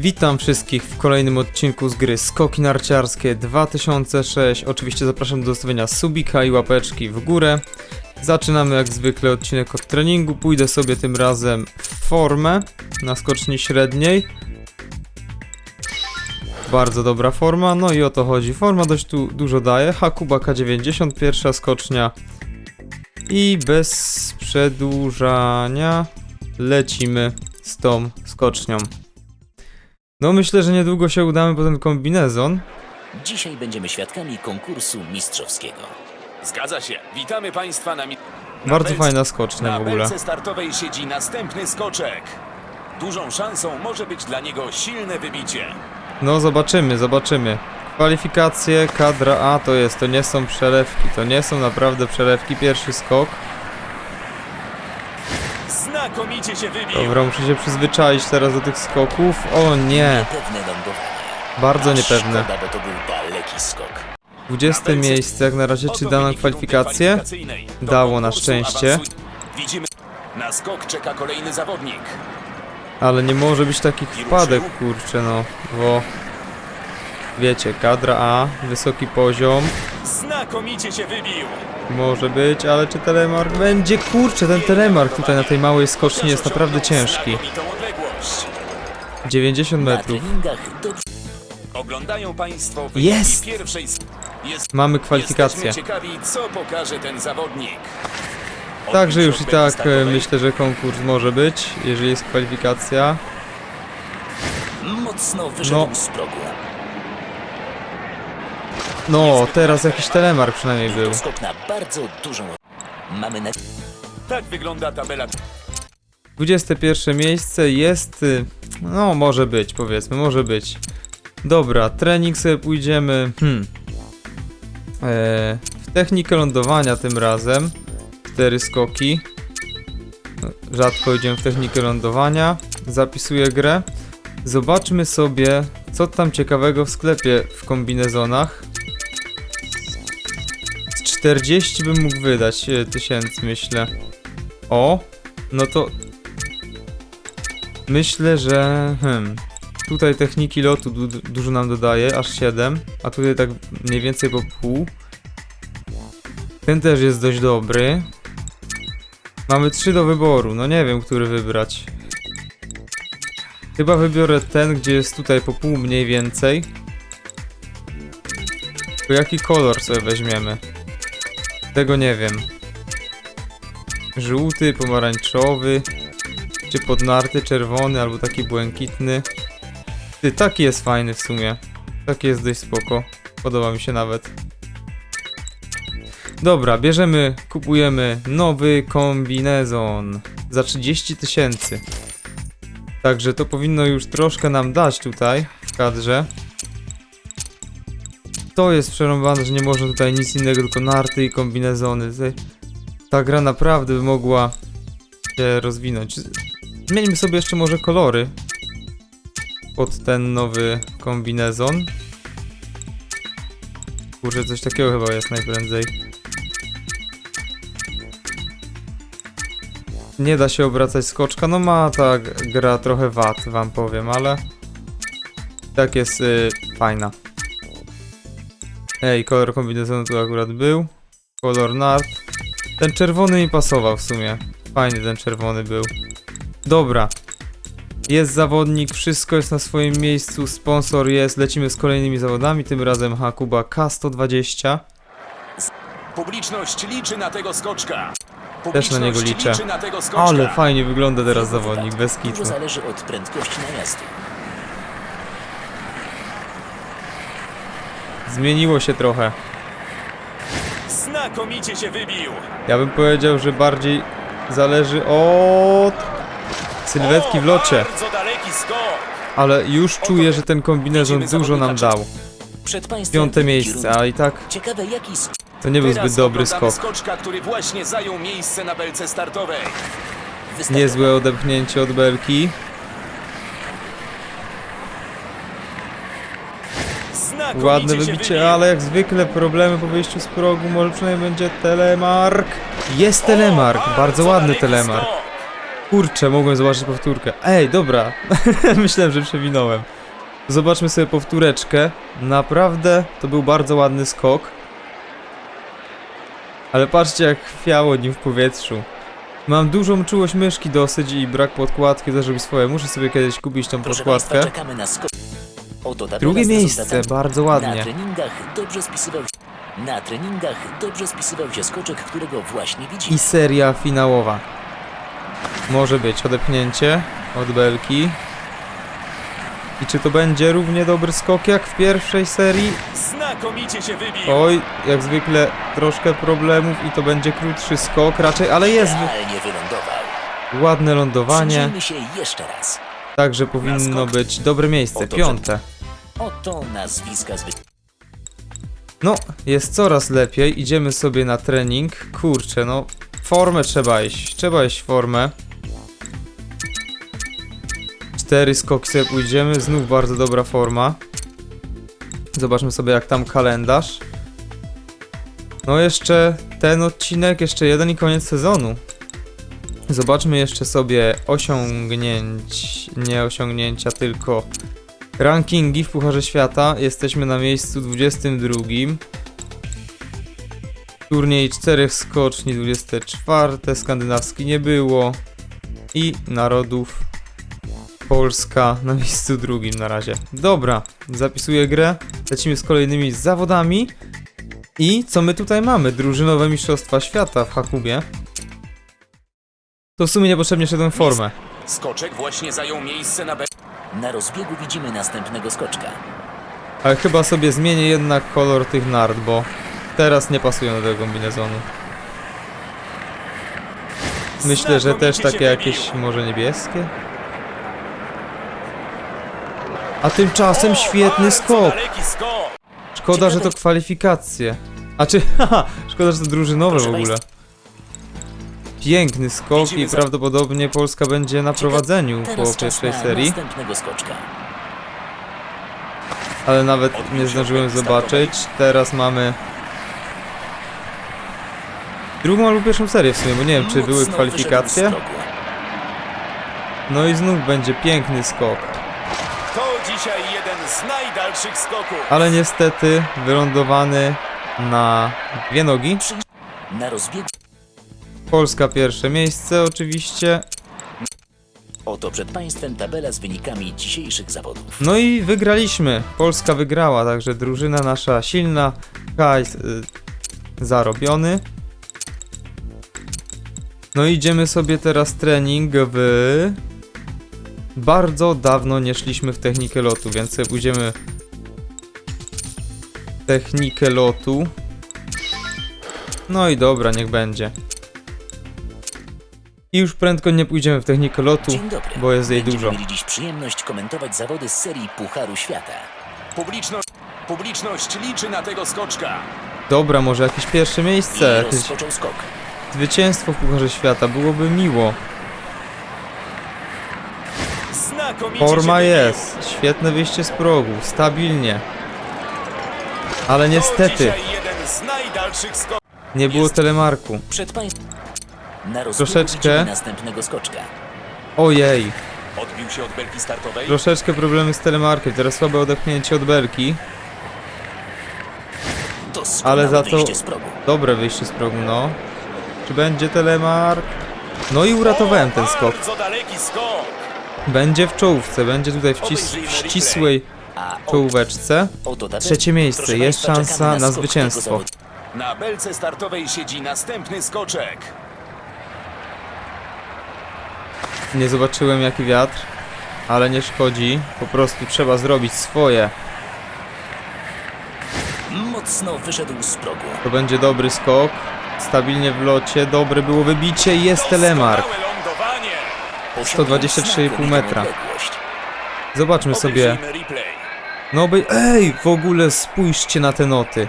Witam wszystkich w kolejnym odcinku z gry Skoki Narciarskie 2006. Oczywiście zapraszam do zostawienia subika i łapeczki w górę. Zaczynamy jak zwykle odcinek od treningu. Pójdę sobie tym razem w formę na skoczni średniej. Bardzo dobra forma, no i o to chodzi. Forma dość tu dużo daje. Hakuba K90, pierwsza skocznia. I bez przedłużania lecimy z tą skocznią. No myślę, że niedługo się udamy po ten kombinezon. Dzisiaj będziemy świadkami konkursu mistrzowskiego. Zgadza się. Witamy Państwa na... mi- na Bardzo belce- fajna skocznia Na w ogóle. belce startowej siedzi następny skoczek. Dużą szansą może być dla niego silne wybicie. No zobaczymy, zobaczymy. Kwalifikacje, kadra A to jest, to nie są przelewki, to nie są naprawdę przelewki. Pierwszy skok. Znakomicie się wybił. Dobra, muszę się przyzwyczaić teraz do tych skoków. O nie, Niepewne lądowanie. bardzo niepewne. Szkoda, bo to był daleki skok. 20 Na belce- miejsce jak na razie, czy da nam. Do Dało na szczęście. Widzimy... Na skok czeka kolejny zawodnik. Ale nie może być takich wpadek, kurczę no, bo... Wiecie, kadra A, wysoki poziom, Znakomicie się wybił. może być, ale czy telemark będzie? Kurczę, ten telemark tutaj na tej małej skoczni jest naprawdę ciężki. Znakomitą odległość. 90 Na metrów. Oglądają Państwo Jest! pierwszej... Jest... Mamy kwalifikację. Ciekawi, co pokaże ten zawodnik. Także już i tak e, myślę, że konkurs może być, jeżeli jest kwalifikacja. mocno wyszedł No. z progu. No, teraz jakiś telemark przynajmniej był. Skok na bardzo dużą... Mamy na... Tak wygląda tabela 21 miejsce jest, y, no może być, powiedzmy, może być. Dobra, trening sobie pójdziemy, hmm. E, w technikę lądowania tym razem. Cztery skoki. Rzadko idziemy w technikę lądowania. Zapisuję grę. Zobaczmy sobie, co tam ciekawego w sklepie w kombinezonach. Z 40 bym mógł wydać e, tysięcy, myślę. O, no to Myślę, że hmm, tutaj techniki lotu du dużo nam dodaje, aż 7, a tutaj tak mniej więcej po pół. Ten też jest dość dobry. Mamy 3 do wyboru, no nie wiem, który wybrać. Chyba wybiorę ten, gdzie jest tutaj po pół mniej więcej. To jaki kolor sobie weźmiemy? Tego nie wiem. Żółty, pomarańczowy. Czy podnarty, czerwony, albo taki błękitny. Ty, taki jest fajny w sumie. Taki jest dość spoko. Podoba mi się nawet. Dobra, bierzemy, kupujemy nowy kombinezon za 30 tysięcy. Także to powinno już troszkę nam dać tutaj w kadrze. To jest przerąbane, że nie można tutaj nic innego, tylko narty i kombinezony. Ta gra naprawdę by mogła się rozwinąć. Zmieńmy sobie jeszcze może kolory pod ten nowy kombinezon. Kurczę, coś takiego chyba jest najprędzej. Nie da się obracać skoczka, no ma ta gra trochę wad, wam powiem, ale tak jest y, fajna. Ej, kolor kombinezonu tu akurat był. Kolor nart. Ten czerwony mi pasował w sumie. Fajny ten czerwony był. Dobra. Jest zawodnik, wszystko jest na swoim miejscu, sponsor jest, lecimy z kolejnymi zawodami, tym razem Hakuba K120. Publiczność liczy na tego skoczka. Też na niego liczę. liczy na tego skoczka. Ale fajnie wygląda teraz zawodnik, bez kitu. Dużo zależy od prędkości najazdu. Zmieniło się trochę. Znakomicie się wybił. Ja bym powiedział, że bardziej zależy od sylwetki w locie. Ale już czuję, że ten kombinezon dużo nam dał. Piąte miejsce, a i tak Ciekawe jaki skok to nie był zbyt dobry skok. skoczka, który właśnie zajął miejsce na belce startowej. wystartował. Niezłe odepchnięcie od belki. Znakomicie Ładne wybicie, ale jak zwykle problemy po wyjściu z progu, może przynajmniej będzie telemark. Jest O, telemark, bardzo ładny telemark. Kurczę, mogłem zobaczyć powtórkę. Ej, dobra. Myślałem, że przewinąłem. Zobaczmy sobie powtóreczkę. Naprawdę to był bardzo ładny skok. Ale patrzcie jak chwiało nim w powietrzu. Mam dużą czułość myszki dosyć i brak podkładki też robi swoje. Muszę sobie kiedyś kupić tą Proszę Państwa, podkładkę. czekamy na skok. Drugie miejsce, bardzo Na ładnie. treningach dobrze spisywał się... Na treningach dobrze spisywał się skoczek, którego właśnie widzimy. I seria finałowa. Może być odepchnięcie od belki. I czy to będzie równie dobry skok jak w pierwszej serii? Znakomicie się wybił. Oj, jak zwykle troszkę problemów i to będzie krótszy skok raczej, ale jest wylądował. ładne lądowanie, Przyjrzyjmy się jeszcze raz. także powinno być dobre miejsce, piąte. Oto nazwiska zwy... No, jest coraz lepiej, idziemy sobie na trening. Kurczę, no, formę trzeba iść, trzeba iść w formę. Cztery skoki sobie pójdziemy, znów bardzo dobra forma. Zobaczmy sobie jak tam kalendarz. No jeszcze ten odcinek, jeszcze jeden i koniec sezonu. Zobaczmy jeszcze sobie osiągnięć, nie osiągnięcia, tylko rankingi w Pucharze Świata. Jesteśmy na miejscu 22. Turniej czterech skoczni 24, skandynawski nie było. I narodów Polska na miejscu drugim na razie. Dobra, zapisuję grę. Lecimy z kolejnymi zawodami. I co my tutaj mamy? Drużynowe Mistrzostwa Świata w Hakubie. To w sumie niepotrzebnie szedłem formę. Skoczek właśnie zajął miejsce na B. Na rozbiegu widzimy następnego skoczka. Ale chyba sobie zmienię jednak kolor tych nart, bo teraz nie pasują do tego kombinezonu. Myślę, że też takie jakieś może niebieskie. A tymczasem świetny skok. Szkoda, że to kwalifikacje. A czy, haha, szkoda, że to drużynowe w ogóle. Piękny skok i prawdopodobnie Polska będzie na prowadzeniu po pierwszej serii. Ale nawet nie zdążyłem zobaczyć. Teraz mamy. Drugą albo pierwszą serię w sumie, bo nie wiem czy były kwalifikacje. No i znów będzie piękny skok. To dzisiaj jeden z najdalszych skoków. Ale niestety wylądowany na dwie nogi. Na rozbiegu Polska pierwsze miejsce oczywiście. oto przed Państwem tabela z wynikami dzisiejszych zawodów. No i wygraliśmy. Polska wygrała, także drużyna nasza silna. Hajs y, zarobiony. No i idziemy sobie teraz trening w... Bardzo dawno nie szliśmy w technikę lotu, więc sobie pójdziemy technikę lotu. No i dobra, niech będzie. I już prędko nie pójdziemy w technikę lotu, Dzień dobry. bo jest jej Będziemy dużo. mieli dziś przyjemność komentować zawody z serii Pucharu Świata. Publiczność, publiczność liczy na tego skoczka. Dobra, może jakieś pierwsze I miejsce, jakieś rozpoczął skok. zwycięstwo w Pucharze Świata, byłoby miło. Znakomicie się Forma wybił. jest, świetne wyjście z progu, stabilnie. Ale To niestety, dzisiaj jeden z najdalszych skoków. nie było telemarku. Przed Państwem. Na Troszeczkę. następnego skoczka. Ojej, Odbił się od belki startowej. troszeczkę problemy z telemarkiem, teraz słabe odepchnięcie od belki. Doskonałe Ale za to- wyjście z progu. Dobre wyjście z progu, no. Czy będzie telemark? No i uratowałem ten skok. Bardzo daleki skok. Będzie w czołówce, będzie tutaj w, cis- w ścisłej A o, czołóweczce. oto. Trzecie miejsce, Proszę jest państwa, szansa czekamy na skok tego zwycięstwo. Na belce startowej siedzi następny skoczek. Nie zobaczyłem jaki wiatr, ale nie szkodzi. Po prostu trzeba zrobić swoje. Mocno wyszedł z progu. To będzie dobry skok. Stabilnie w locie, dobre było wybicie i jest telemark. Doskonałe lądowanie. Osiągnął 123,5 znakomitą metra. Zobaczmy sobie. No by. Ej, w ogóle spójrzcie na te noty.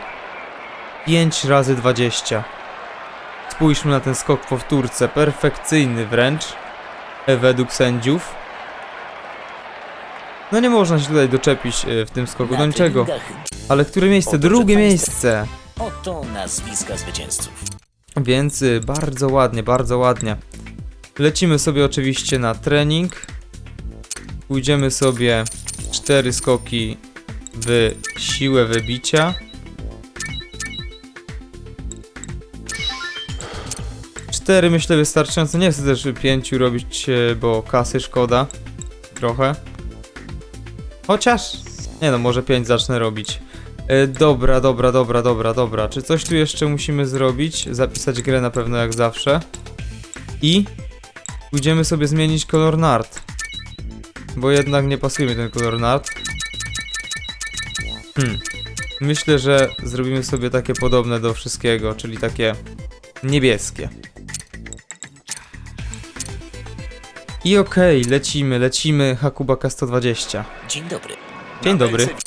5 razy 20. Spójrzmy na ten skok w powtórce. Perfekcyjny wręcz. E, Według sędziów. No nie można się tutaj doczepić e, w tym skoku do niczego. Ale które miejsce? Drugie miejsce. Oto nazwiska zwycięzców. Więc y, bardzo ładnie, bardzo ładnie. Lecimy sobie oczywiście na trening. Pójdziemy sobie cztery skoki w siłę wybicia. Cztery myślę wystarczająco. Nie chcę też pięciu robić, e, bo kasy szkoda. Trochę. Chociaż. Nie no, może pięć zacznę robić. E, dobra, dobra, dobra, dobra, dobra. Czy coś tu jeszcze musimy zrobić? Zapisać grę na pewno jak zawsze. I pójdziemy sobie zmienić kolor nart. Bo jednak nie pasuje mi ten kolor nart. Hmm. Myślę, że zrobimy sobie takie podobne do wszystkiego, czyli takie niebieskie. I okej, lecimy, lecimy Hakubaka 120. Dzień dobry. Dzień Na dobry. Belce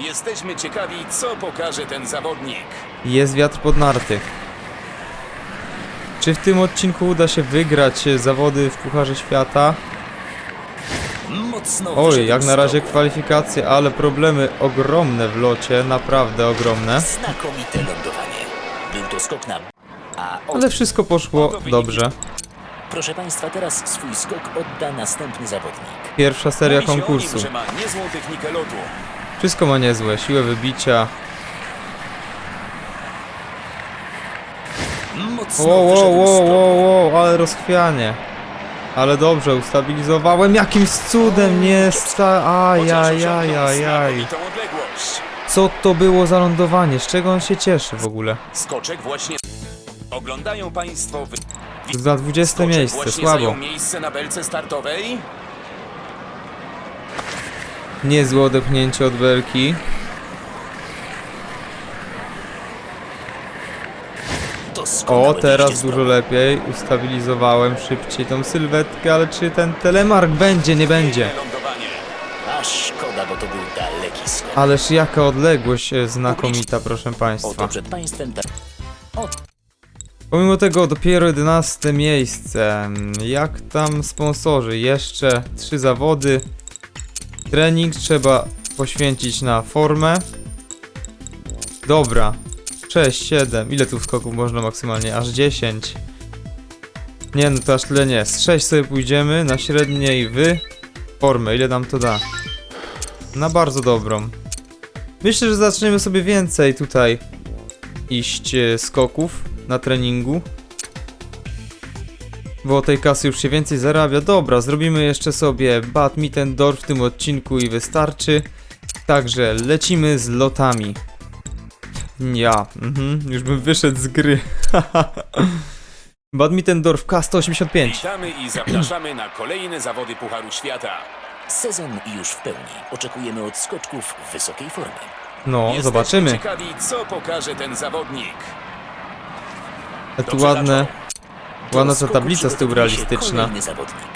Jesteśmy ciekawi, co pokaże ten zawodnik. Jest wiatr pod narty. Czy w tym odcinku uda się wygrać e, zawody w Pucharze Świata? Mocno Oj, wyszedł jak z na razie kwalifikacje, ale problemy ogromne w locie, naprawdę ogromne. Znakomite lądowanie. Był to skok na... A od... Ale wszystko poszło dobrze. Proszę Państwa, teraz swój skok odda następny zawodnik. Pierwsza seria Mówi się o konkursu. Nim, że ma niezłą technikę lotu. Wszystko ma niezłe, siłę wybicia. Mocno Wow, wow, wyszedł z wow, wow, wow, ale rozchwianie. Ale dobrze, ustabilizowałem. Jakimś cudem nie sta... Chociaż Ajajajajaj. osiągnął znakomitą odległość. Co to było za lądowanie? Z czego on się cieszy w ogóle? Skoczek właśnie... Oglądają Państwo... Wy... Za 20 Skoczek miejsce, właśnie słabo. zajął miejsce na belce startowej. Niezłe odepchnięcie od belki. O, teraz wyjście z dużo lepiej. Ustabilizowałem szybciej tą sylwetkę, ale czy ten telemark będzie? Nie będzie. Piękne lądowanie. A szkoda, bo to był daleki skok. Ależ jaka odległość e, znakomita, proszę Oto Państwa. przed Państwem ta... Pomimo tego dopiero 11 miejsce. Jak tam sponsorzy? Jeszcze trzy zawody. Trening trzeba poświęcić na formę. Dobra. 6, 7. Ile tu skoków można maksymalnie? Aż 10. Nie, no to aż tyle nie. Z 6 sobie pójdziemy na średniej wy formę. Ile nam to da? Na bardzo dobrą. Myślę, że zaczniemy sobie więcej tutaj iść e, skoków na treningu. Bo tej kasy już się więcej zarabia. Dobra, zrobimy jeszcze sobie Badmittendorf w tym odcinku i wystarczy. Także lecimy z lotami. Ja, mhm, już bym wyszedł z gry. Badmittendorf K185. Witamy i zapraszamy na kolejne zawody Pucharu Świata. Sezon już w pełni. Oczekujemy od skoczków w wysokiej formie. No, Jesteśmy zobaczymy. ciekawi, co pokaże ten zawodnik. A tu Dobrze ładne, ładna ta tablica z tyłu realistyczna. Kolejny zawodnik.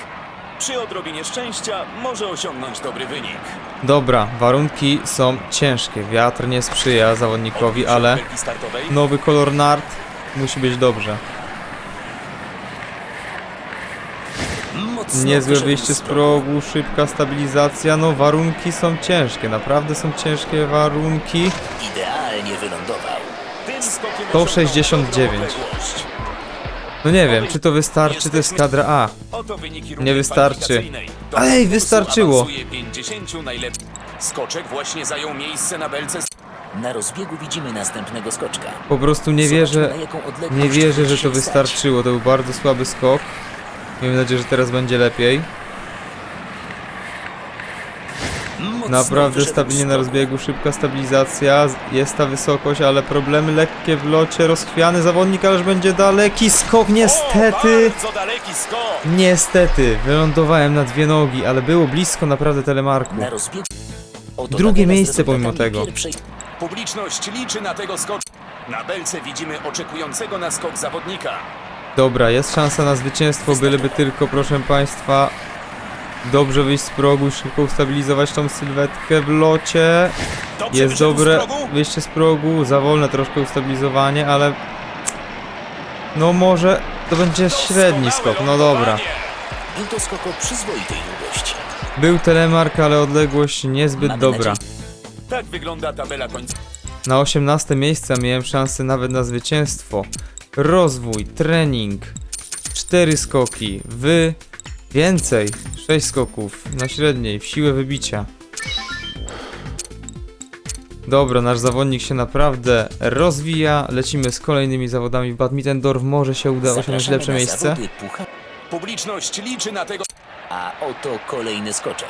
Przy odrobinie szczęścia może osiągnąć dobry wynik. Dobra, warunki są ciężkie. Wiatr nie sprzyja zawodnikowi, ale belki startowej. nowy kolor nart musi być dobrze. Mocno Niezłe wyszedł wyjście z progu, szybka stabilizacja, no warunki są ciężkie, naprawdę są ciężkie warunki. Idealnie wylądował. Tym skokiem To osiągnął 69. dobrą odległość. No nie wiem, czy to wystarczy, to jest kadra A. Nie wystarczy. Ej, wystarczyło. awansuje 50 najlepszych. Skoczek właśnie zajął miejsce na belce. Na rozbiegu widzimy następnego skoczka. Po prostu nie wierzę, nie wierzę, że to wystarczyło, to był bardzo słaby skok. Miejmy nadzieję, że teraz będzie lepiej. stać. Mocno Naprawdę stabilnie na rozbiegu, szybka stabilizacja, jest ta wysokość, ale problemy lekkie w locie, rozchwiany zawodnik, ależ będzie daleki skok, niestety! Niestety, wylądowałem na dwie nogi, ale było blisko naprawdę telemarku. Drugie miejsce pomimo tego. Publiczność liczy na tego. Na belce widzimy oczekującego na skok zawodnika. Dobra, jest szansa na zwycięstwo, byleby tylko, proszę Państwa, dobrze wyjść z progu i szybko ustabilizować tą sylwetkę w locie. Dobrze Jest dobre wyjście z progu, za wolne troszkę ustabilizowanie, ale... No może to będzie średni skok, no dobra. Był to skok o przyzwoitej długości. Był telemark, ale odległość niezbyt Mamy dobra. nadzieję- Tak wygląda tabela końcowa. Na 18 miejsca miałem szansę nawet na zwycięstwo. Rozwój, trening, 4 skoki, w więcej, 6 skoków na średniej, w siłę wybicia. Dobra, nasz zawodnik się naprawdę rozwija. Lecimy z kolejnymi zawodami w Badmittendorf. Może się uda osiągnąć lepsze miejsce. Publiczność liczy na tego. A oto kolejny skoczek.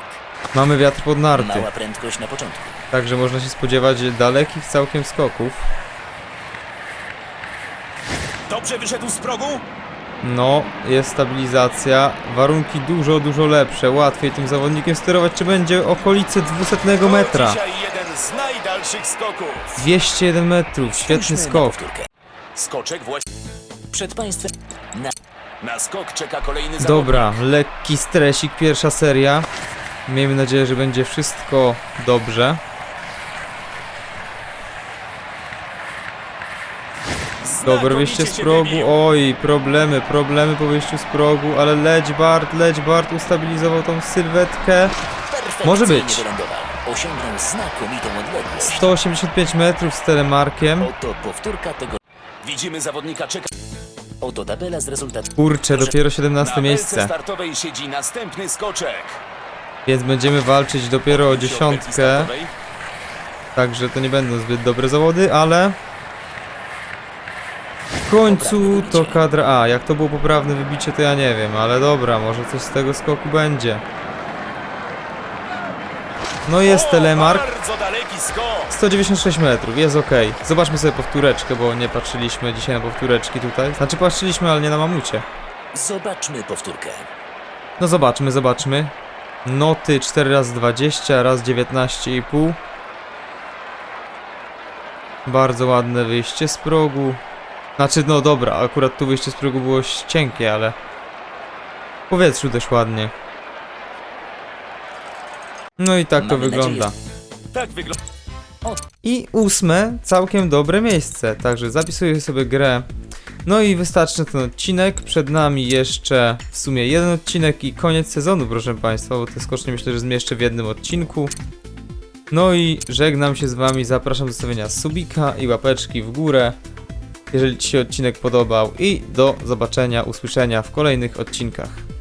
Mamy wiatr pod narty, Mała prędkość na początku. także można się spodziewać dalekich całkiem skoków. Dobrze wyszedł z progu? No, jest stabilizacja. Warunki dużo, dużo lepsze. Łatwiej tym zawodnikiem sterować, czy będzie okolice 200 metra. To dzisiaj jeden z najdalszych skoków. 201 metrów, świetny skok. Skoczek właśnie. Przed państwem na Na skok czeka kolejny zawodnik. Dobra, lekki stresik, pierwsza seria. Miejmy nadzieję, że będzie wszystko dobrze. Dobre wyjście z progu. Oj, problemy, problemy po wyjściu z progu, ale leć Bart, leć Bart ustabilizował tą sylwetkę. Może być. wylądował. Osiągnął znakomitą odległość. 185 metrów z telemarkiem. Oto powtórka tego. Widzimy zawodnika czeka. Oto tabela z rezultatów. Kurczę, dopiero 17 Na belce miejsce. startowej siedzi następny skoczek. Więc będziemy walczyć dopiero o Odbił się od belki dziesiątkę. startowej. Także to nie będą zbyt dobre zawody, ale... W końcu to kadra A. Jak to było poprawne wybicie, to ja nie wiem, ale dobra, może coś z tego skoku będzie. No jest telemark. Bardzo daleki skok. 196 metrów, jest ok. Zobaczmy sobie powtóreczkę, bo nie patrzyliśmy dzisiaj na powtóreczki tutaj. Znaczy patrzyliśmy, ale nie na mamucie. Zobaczmy powtórkę. No zobaczmy, zobaczmy. Noty 4 razy 20 raz 19,5. Bardzo ładne wyjście z progu. Znaczy, no dobra, akurat tu wyjście z progu było cienkie, ale w powietrzu też ładnie. No i tak to Mamy wygląda. Tak wygląda. I ósme, całkiem dobre miejsce, także zapisuję sobie grę. No i wystarczy na ten odcinek. Przed nami jeszcze w sumie jeden odcinek i koniec sezonu, proszę Państwa, bo te skocznie myślę, że zmieszczę w jednym odcinku. No i żegnam się z Wami, zapraszam do stawienia subika i łapeczki w górę, jeżeli Ci się odcinek podobał i do zobaczenia, usłyszenia w kolejnych odcinkach.